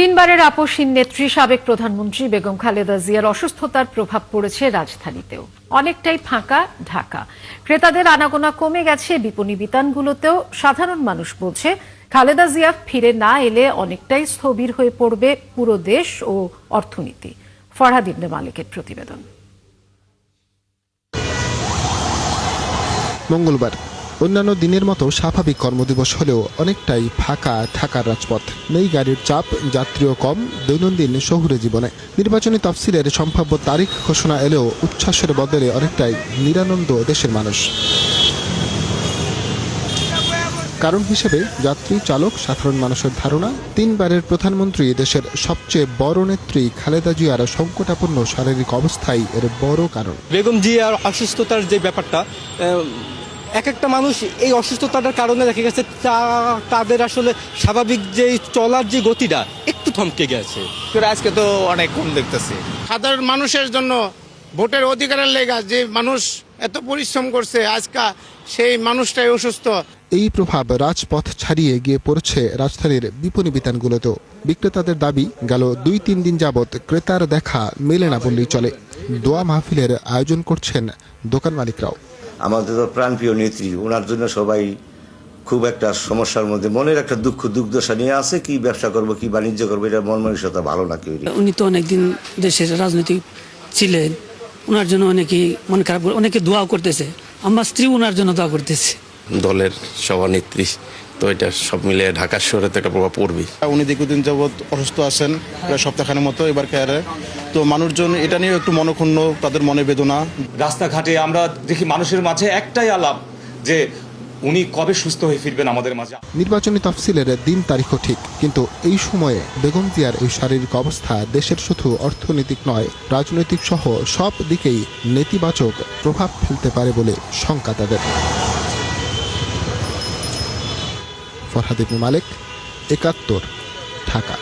তিনবারের আপসহীন নেত্রী সাবেক প্রধানমন্ত্রী বেগম খালেদা জিয়ার অসুস্থতার প্রভাব পড়েছে রাজধানীতেও। অনেকটাই ফাঁকা ঢাকা। ক্রেতাদের আনাগোনা কমে গেছে, বিপণী বিতানগুলোতেও সাধারণ মানুষ বলছে, খালেদা জিয়া ফিরে না এলে অনেকটাই স্থবির হয়ে পড়বে পুরো দেশ ও অর্থনীতি। ফরহাদ ইবনে মালিকের প্রতিবেদন। মঙ্গলবার অন্যান্য দিনের মতো স্বাভাবিক কর্মদিবস হলেও অনেকটাই ফাঁকা থাকার রাজপথ। নেই গাড়ির চাপ, যাত্রীও কম, দৈনন্দিন শহুরে জীবনে। নির্বাচনী তফসিলের সম্ভাব্য তারিখ ঘোষণা এলেও উচ্ছ্বাসের বদলে অনেকটাই নিরানন্দ দেশের মানুষ। কারণ হিসেবে যাত্রী, চালক, সাধারণ মানুষের ধারণা, তিনবারের প্রধানমন্ত্রী দেশের সবচেয়ে বড় নেত্রী খালেদা জিয়ার সংকটাপন্ন শারীরিক অবস্থাই এর বড় কারণ। বেগম জিয়ার অসুস্থতার যে ব্যাপারটা এক একটা মানুষ এই অসুস্থতাটার কারণে দেখা গেছে তা- তাদের আসলে স্বাভাবিক যে চলার যে গতিটা একটু থমকে গেছে। আজকে তো অনেক কম দেখতেছি। সাধারণ মানুষের জন্য ভোটের অধিকারের লেগা যে মানুষ এত পরিশ্রম করছে আজকা সেই মানুষটাই অসুস্থ। এই প্রভাব রাজপথ ছাড়িয়ে গিয়ে পড়ছে রাজধানীর বিপণী বিতানগুলোতেও। বিক্রেতাদের দাবি গেল দুই তিন দিন যাবৎ ক্রেতার দেখা মেলে না বললেই চলে। দোয়া মাহফিলের আয়োজন করছেন দোকান মালিকরাও। আমাদের তো প্রাণপ্রিয় নেত্রী ওনার জন্য সবাই খুব একটা সমস্যার মধ্যে মনের একটা দুঃখ দুর্দশা নিয়ে আছে কি ব্যবসা করব কি বাণিজ্য করব এটা মন মানসিকতা ভালো না কেউ উনি তো অনেকদিন দেশের রাজনৈতিক ছিলেন ওনার জন্য অনেকেই মন খারাপ অনেকে দোয়াও করতেছে আমার স্ত্রী ওনার জন্য দোয়া করতেছে। দলের সভানেত্রী তো এটা সব মিলে ঢাকার শহরে তো একটা প্রভাব পড়বেই। উনি দীর্ঘদিন যাবৎ অসুস্থ আছেন প্রায় সপ্তাহখানের মতো এবার কেয়ারে তো মানুষজন এটা নিয়েও একটু মনক্ষুণ্ণ তাদের মনে বেদনা। রাস্তাঘাটে আমরা দেখি মানুষের মাঝে একটাই আলাপ যে উনি কবে সুস্থ হয়ে ফিরবেন আমাদের মাঝে। নির্বাচনী তফসিলের দিন তারিখও ঠিক কিন্তু এই সময়ে বেগম জিয়ার এই শারীরিক অবস্থা দেশের শুধু অর্থনৈতিক নয় রাজনৈতিক সহ সব দিকেই নেতিবাচক প্রভাব ফেলতে পারে বলে শঙ্কা তাদের। ফরহাদ ইবনে মালিক একাত্তর ঢাকা।